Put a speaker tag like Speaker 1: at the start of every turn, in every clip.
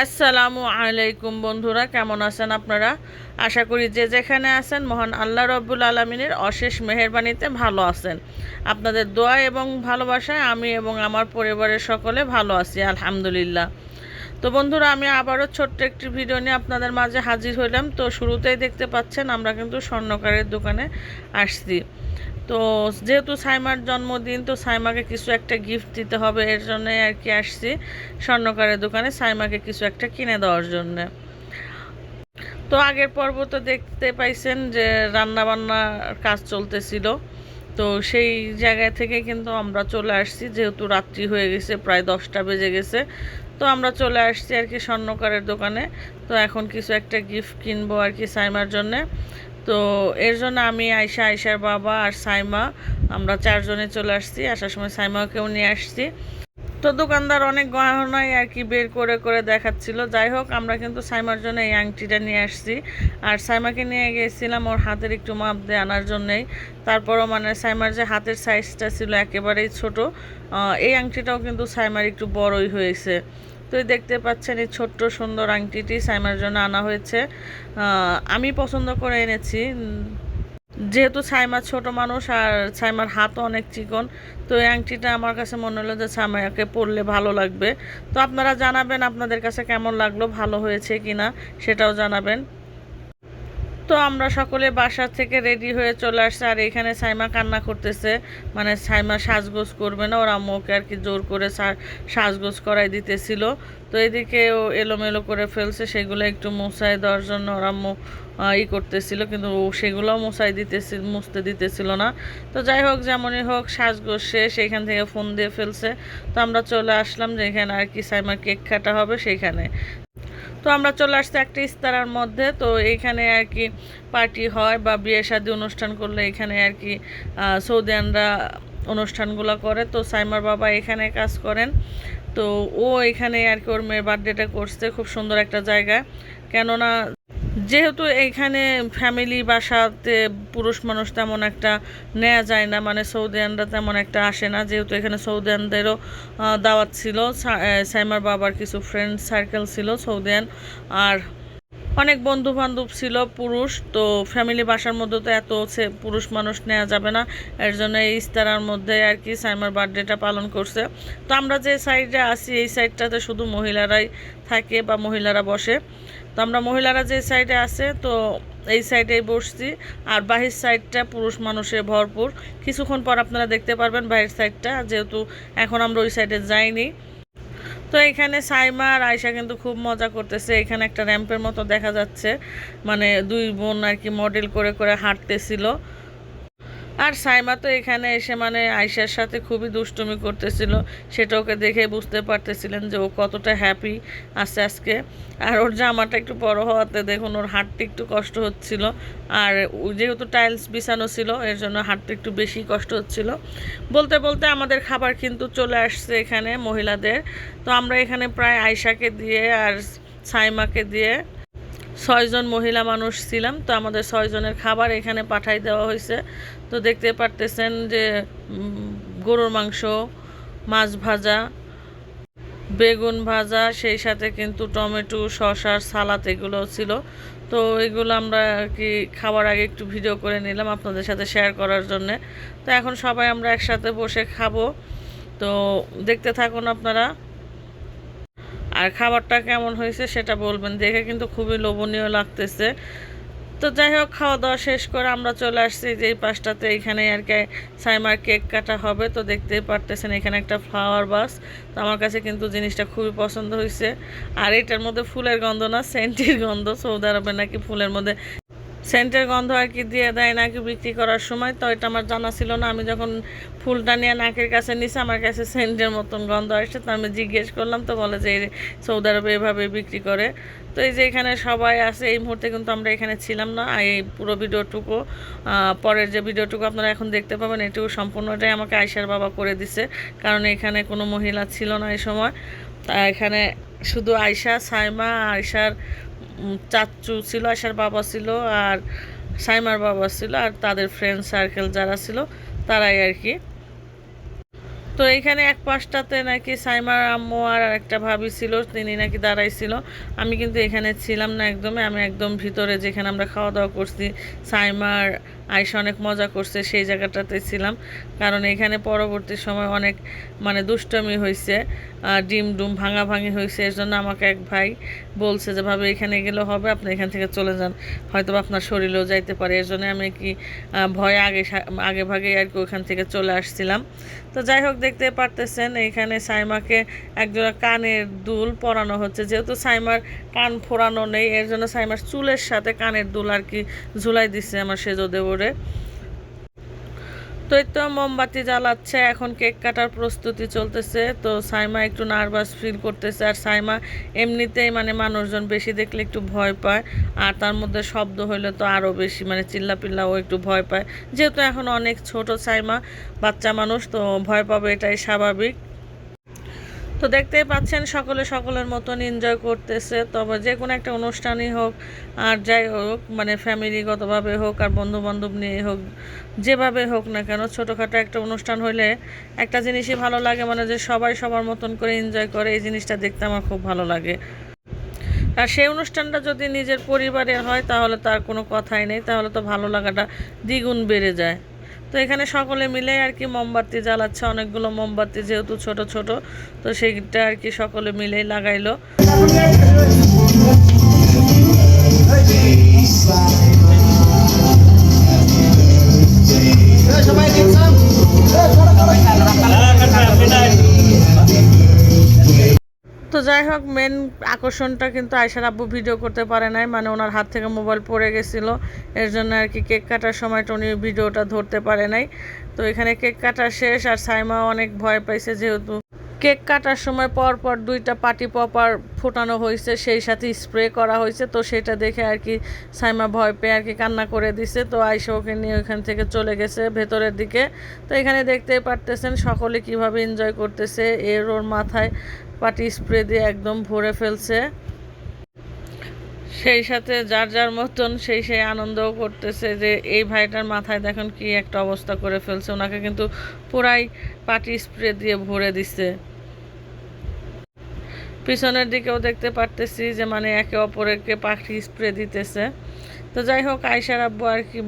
Speaker 1: আসসালামু আলাইকুম বন্ধুরা, কেমন আছেন আপনারা? আশা করি যে যেখানে আছেন, মহান আল্লাহ রব্বুল আলমিনের অশেষ মেহেরবানিতে ভালো আছেন। আপনাদের দোয়া এবং ভালোবাসায় আমি এবং আমার পরিবারের সকলে ভালো আছি, আলহামদুলিল্লাহ। তো বন্ধুরা, আমি আবারও ছোট্ট একটি ভিডিও নিয়ে আপনাদের মাঝে হাজির হইলাম। তো শুরুতেই দেখতে পাচ্ছেন, আমরা কিন্তু স্বর্ণকারের দোকানে আসছি। তো যেহেতু সাইমার জন্মদিন, তো সাইমাকে কিছু একটা গিফট দিতে হবে, এর জন্য আর কি আসছি স্বর্ণকারের দোকানে সাইমাকে কিছু একটা কিনে দেওয়ার জন্য। তো আগের পর্ব তো দেখতে পাইছেন যে রান্না বান্নার কাজ চলতেছিল, তো সেই জায়গা থেকে কিন্তু আমরা চলে আসছি, যেহেতু রাত্রি হয়ে গেছে, প্রায় দশটা বেজে গেছে। তো আমরা চলে আসছি আর কি স্বর্ণকারের দোকানে, তো এখন কিছু একটা গিফট কিনবো আর কি সাইমার জন্যে। তো এর জন্য আমি আয়সা আয়সার বাবা আর সাইমা, আমরা চারজনে চলে আসছি। আসার সময় সাইমাকেও নিয়ে আসছি। তো দোকানদার অনেক গহনাই আর কি বের করে করে দেখাচ্ছিল। যাই হোক, আমরা কিন্তু সাইমার জন্য এই আংটিটা নিয়ে আসছি। আর সাইমাকে নিয়ে গিয়েছিলাম ওর হাতের একটু মাপ দিয়ে আনার জন্যেই। তারপরও মানে সাইমার যে হাতের সাইজটা ছিল একেবারেই ছোট। এই আংটিটাও কিন্তু সাইমার একটু বড়ই হয়েছে। তো দেখতে পাচ্ছেন এই ছোট্ট সুন্দর আংটিটি সাইমার জন্য আনা হয়েছে। আমি পছন্দ করে এনেছি। যেহেতু সাইমা ছোট মানুষ আর সাইমার হাতও অনেক চিকন, তো এই আংটিটা আমার কাছে মনে হলো যে সাইমাকে পরলে ভালো লাগবে। তো আপনারা জানাবেন আপনাদের কাছে কেমন লাগল, ভালো হয়েছে কিনা সেটাও জানাবেন। তো আমরা সকলে বাসা থেকে রেডি হয়ে চলে আসছে, আর এখানে সাইমা কান্না করতেছে। মানে সাইমা সাজগোজ করবে না, ওরা আম্মুকে আর কি জোর করে সাজগোজ করাই দিতেছিল। তো এদিকে ও এলোমেলো করে ফেলছে, সেগুলো একটু মুছাই দেওয়ার জন্য ওর ই করতেছিল, কিন্তু সেগুলোও মুছাই দিতেছিল মুছতে দিতেছিল না। তো যাই হোক, যেমনই হোক, সাজগোজ শেষ, এখান থেকে ফোন দিয়ে ফেলছে। তো আমরা চলে আসলাম, যেখানে আর কি সাইমার কেক কাটা হবে সেইখানে তো আমরা চলে আসছি একটা ইস্তারার মধ্যে। তো এখানে আর কি পার্টি হয় বা বিয়ে শাদী অনুষ্ঠান করলে এখানে আর কি সৌদিয়ানরা অনুষ্ঠানগুলো করে। তো সাইমার বাবা এখানে কাজ করেন। তো ও এখানে আর কি ওর মেয়ের বার্থডেটা করছে। খুব সুন্দর একটা জায়গা। কেননা যেহেতু এইখানে ফ্যামিলি বাসাতে পুরুষ মানুষ তেমন একটা নেওয়া যায় না মানে সৌদিয়ানরা তেমন একটা আসে না, যেহেতু এখানে সৌদিয়ানদেরও দাওয়াত ছিল সাইমার বাবার কিছু ফ্রেন্ড সার্কেল ছিল সৌদিয়ান, আর অনেক বন্ধু বান্ধব ছিল পুরুষ, তো ফ্যামিলি বাসার মধ্যে তো এত পুরুষ মানুষ নেওয়া যাবে না, এর জন্য এই ইস্তারার মধ্যে আর কি সাইমার বার্থডেটা পালন করছে। তো আমরা যে সাইডে আছি, এই সাইডটাতে শুধু মহিলারাই থাকে বা মহিলারা বসে। তো আমরা মহিলারা যে সাইডে আছে, তো এই সাইডেই বসছি। আর বাহির সাইডটা পুরুষ মানুষে ভরপুর। কিছুক্ষণ পর আপনারা দেখতে পারবেন বাহির সাইডটা যেহেতু এখন আমরা ওই সাইডে যাইনি। তো এখানে সাইমা আর আয়সা কিন্তু খুব মজা করতেছে। এখানে একটা র্যাম্পের মতো দেখা যাচ্ছে। মানে দুই বোন আর কি মডেল করে করে হাঁটতেছিল। আর সাইমা তো এখানে এসে মানে আয়সার সাথে খুবই দুষ্টুমি করতেছিল। সেটা ওকে দেখে বুঝতে পারতেছিলেন যে ও কতটা হ্যাপি আছে আজকে। আর ওর জামাটা একটু বড় হওয়াতে দেখুন, ওর হাঁটতে একটু কষ্ট হচ্ছিল। আর যেহেতু টাইলস বিছানো ছিল, এর জন্য হাঁটতে একটু বেশি কষ্ট হচ্ছিল। বলতে বলতে আমাদের খাবার কিন্তু চলে আসছে এখানে মহিলাদের। তো আমরা এখানে প্রায় আয়সাকে দিয়ে আর সাইমাকে দিয়ে ছয়জন মহিলা মানুষ ছিলাম, তো আমাদের ছয়জনের খাবার এখানে পাঠাই দেওয়া হয়েছে। তো দেখতে পারতেছেন যে গরুর মাংস, মাছ ভাজা, বেগুন ভাজা, সেই সাথে কিন্তু টমেটো শসার সালাদ এগুলো ছিল। তো এগুলো আমরা কি খাবার আগে একটু ভিডিও করে নিলাম আপনাদের সাথে শেয়ার করার জন্যে। তো এখন সবাই আমরা একসাথে বসে খাব। তো দেখতে থাকুন আপনারা। আর খাবারটা কেমন হয়েছে সেটা বলবেন। দেখে কিন্তু খুবই লোভনীয় লাগতেছে। তো যাই হোক, খাওয়া দাওয়া শেষ করে আমরা চলে আসছি যে এই পাশটাতে। এখানে আর কি সাইমার কেক কাটা হবে। তো দেখতেই পারতেছেন এখানে একটা ফ্লাওয়ার বাস তো আমার কাছে কিন্তু জিনিসটা খুবই পছন্দ হয়েছে। আর এটার মধ্যে ফুলের গন্ধ না, সেন্টির গন্ধ। সৌদি আরবে নাকি ফুলের মধ্যে সেন্টের গন্ধ আর কি দিয়ে দেয় নাকি বিক্রি করার সময়, তো এটা আমার জানা ছিল না। আমি যখন ফুলটা নিয়ে নাকের কাছে নিছি, আমার কাছে সেন্টের মতন গন্ধ আসছে, তো আমি জিজ্ঞেস করলাম, তো বলে যে সৌদি আরবে এভাবে বিক্রি করে। তো এই যে এখানে সবাই আছে, এই মুহূর্তে কিন্তু আমরা এখানে ছিলাম না এই পুরো ভিডিওটুকু পরের যে ভিডিওটুকু আপনারা এখন দেখতে পাবেন, এটুকু সম্পূর্ণটাই আমাকে আয়সার বাবা করে দিছে, কারণ এখানে কোনো মহিলা ছিল না এই সময়। তা এখানে শুধু আয়সা সাইমা আয়সার চাচ্চু ছিল, আশার বাবা ছিল আর সাইমার বাবা ছিল আর তাদের ফ্রেন্ড সার্কেল যারা ছিল, তারাই আর কি। তো এখানে এক পাশটাতে নাকি সাইমার আম্মু আর একটা ভাবি ছিল, তিনি নাকি দাঁড়াইছিল। আমি কিন্তু এখানে ছিলাম না একদমই আমি একদম ভিতরে যেখানে আমরা খাওয়া দাওয়া করছি, সাইমার আয়সা অনেক মজা করছে, সেই জায়গাটাতে ছিলাম। কারণ এখানে পরবর্তী সময় অনেক মানে দুষ্টমি হয়েছে ডিম ডুম ভাঙা ভাঙি হয়েছে এর জন্য আমাকে এক ভাই বলছে যে, ভাবে, এখানে গেলে হবে, আপনি এখান থেকে চলে যান। হয়তো আপনার শরীরেও যাইতে পারে। এর জন্য আমি কি ভয়ে আগে আগে ভাগে আর কি ওখান থেকে চলে আসছিলাম। তো যাই হোক, দেখতে পারতেছেন এইখানে সাইমাকে একজোড়া কানের দুল পরানো হচ্ছে। যেহেতু সাইমার কান ফোরানো নেই, এর জন্য সাইমার চুলের সাথে কানের দুল আর কি ঝুলাই দিচ্ছে আমার সেজো দেবরে তো তো মোমবাতি জ্বালাচ্ছে, এখন কেক কাটার প্রস্তুতি চলতেছে। তো সাইমা একটু নার্ভাস ফিল করতেছে, আর সাইমা এমনিতেই মানে মানুষজন বেশি দেখলে একটু ভয় পায়, আর তার মধ্যে শব্দ হইলে তো আরও বেশি মানে চিল্লা পিল্লা ও একটু ভয় পায়। যেহেতু এখন অনেক ছোট সাইমা, বাচ্চা মানুষ, তো ভয় পাবে এটাই স্বাভাবিক। তো দেখতেই পাচ্ছেন, সকলে সকলের মতন এনজয় করতেছে। তবে যে কোনো একটা অনুষ্ঠানই হোক, আর যাই হোক মানে ফ্যামিলিগতভাবে হোক, আর বন্ধু বান্ধব নিয়ে হোক, যেভাবে হোক না কেন, ছোটোখাটো একটা অনুষ্ঠান হলে একটা জিনিসই ভালো লাগে মানে যে সবাই সবার মতন করে এনজয় করে, এই জিনিসটা দেখতে আমার খুব ভালো লাগে। আর সেই অনুষ্ঠানটা যদি নিজের পরিবারের হয়, তাহলে তার কোনো কথাই নেই, তাহলে তো ভালো লাগাটা দ্বিগুণ বেড়ে যায়। তো এখানে সকলে মিলে আর কি মোমবাতি জ্বালাচ্ছে, অনেকগুলো মোমবাতি যেহেতু ছোট ছোট, তো সেইটা আর কি সকলে মিলেই লাগাইলো।
Speaker 2: সবাই
Speaker 1: তো যাই হোক মেন আকর্ষণটা কিন্তু আয়সার আব্বু ভিডিও করতে পারে নাই মানে ওনার হাত থেকে মোবাইল পড়ে গেছিল। এর জন্য আর কি কেক কাটার সময় টনি ভিডিওটা ধরতে পারে নাই। তো এখানে কেক কাটা শেষ, আর সাইমা অনেক ভয় পাইছে যেহেতু কেক কাটার সময় পর পর দুইটা পাটি পপার ফোটানো হয়েছে, সেই সাথে স্প্রে করা হয়েছে। তো সেটা দেখে আর কি সাইমা ভয় পেয়ে আর কি কান্না করে দিছে। তো আয়সা ওকে নিয়ে ওইখান থেকে চলে গেছে ভেতরের দিকে। তো এখানে দেখতেই পারতেছেন সকলে কীভাবে এনজয় করতেছে। এর ওর মাথায় পাটি স্প্রে দিয়ে একদম ভরে ফেলছে। সেই সাথে যার যার মতন সেই সেই আনন্দও করতেছে যে এই ভাইটার মাথায় দেখুন কি একটা অবস্থা করে ফেলছে। ওনাকে কিন্তু পুরাই পাটি স্প্রে দিয়ে ভরে দিছে। পিছনের দিকেও দেখতে পারতেছি যে মানে একে অপরকে পাখি স্প্রে দিতেছে। তো যাই হোক আয়সার আব্বু আর কি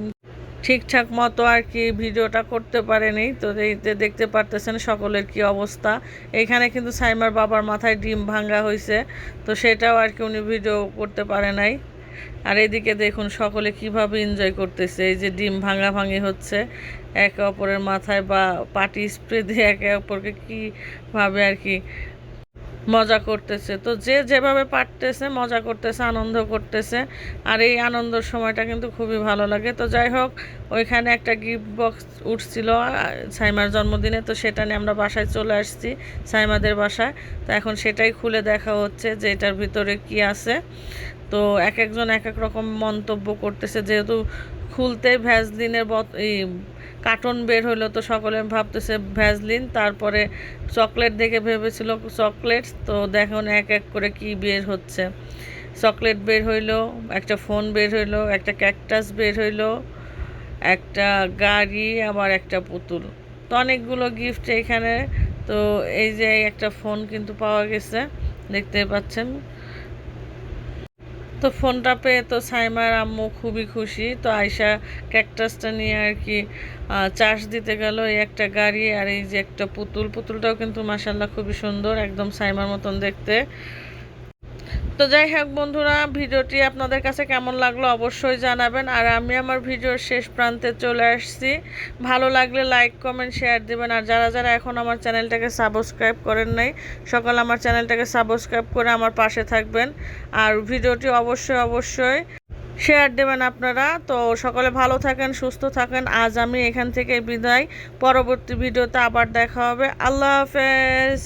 Speaker 1: ঠিকঠাক মতো আর কি ভিডিওটা করতে পারেনি। তো দেখতে পারতেছেন সকলের কি অবস্থা। এখানে কিন্তু সাইমার বাবার মাথায় ডিম ভাঙ্গা হয়েছে। তো সেটাও আর কি উনি ভিডিও করতে পারে নাই। আর এদিকে দেখুন সকলে কীভাবে এনজয় করতেছে। এই যে ডিম ভাঙা ভাঙি হচ্ছে। একে অপরের মাথায় বা পাটি স্প্রে দিয়ে একে অপরকে কীভাবে আর কি মজা করতেছে। তো যে যেভাবে পারতেছে, মজা করতেছে, আনন্দ করতেছে। আর এই আনন্দর সময়টা কিন্তু খুবই ভালো লাগে। তো যাই হোক, ওইখানে একটা গিফট বক্স উঠছিল সাইমার জন্মদিনে। তো সেটা নিয়ে আমরা বাসায় চলে আসছি, সাইমাদের বাসায়। তো এখন সেটাই খুলে দেখা হচ্ছে যে এটার ভিতরে কি আছে। তো এক একজন এক এক রকম মন্তব্য করতেছে। যেহেতু খুলতে ভ্যাসলিনের বত কার্টন বের হলো তো সকলে ভাবতেছে ভ্যাজলিন, তারপরে চকলেট দেখে ভেবেছিল চকলেট, তো দেখুন এক এক করে কি বের হচ্ছে। চকলেট বের হইল, একটা ফোন বের হইল, একটা ক্যাকটাস বের হইল, একটা গাড়ি, আবার একটা পুতুল। তো অনেকগুলো গিফট এখানে, তো এই যে একটা ফোন কিন্তু পাওয়া গেছে, দেখতে পাচ্ছেন। তো ফোনটা পেয়ে তো সাইমার আম্মু খুবই খুশি। তো আয়সা ক্যাকটাসটা নিয়ে আর কি চার্জ দিতে গেল এই একটা গাড়ি আর এই যে একটা পুতুল। পুতুলটাও কিন্তু মাসাল্লাহ খুবই সুন্দর, একদম সাইমার মতন দেখতে। তো যাই হোক বন্ধুরা, ভিডিওটি আপনাদের কাছে কেমন লাগল অবশ্যই জানাবেন। আর আমি আমার ভিডিওর শেষ প্রান্তে চলে আসছি। ভালো লাগলে লাইক কমেন্ট শেয়ার দিবেন। আর যারা যারা এখন আমার চ্যানেলটাকে সাবস্ক্রাইব করেন নাই, সকাল আমার চ্যানেলটাকে সাবস্ক্রাইব করে আমার পাশে থাকবেন। আর ভিডিওটি অবশ্যই অবশ্যই শেয়ার দেবেন আপনারা। তো সকলে ভালো থাকেন, সুস্থ থাকেন। আজ আমি এখান থেকে বিদায়। পরবর্তী ভিডিওতে আবার দেখা হবে। আল্লাহ হাফেজ।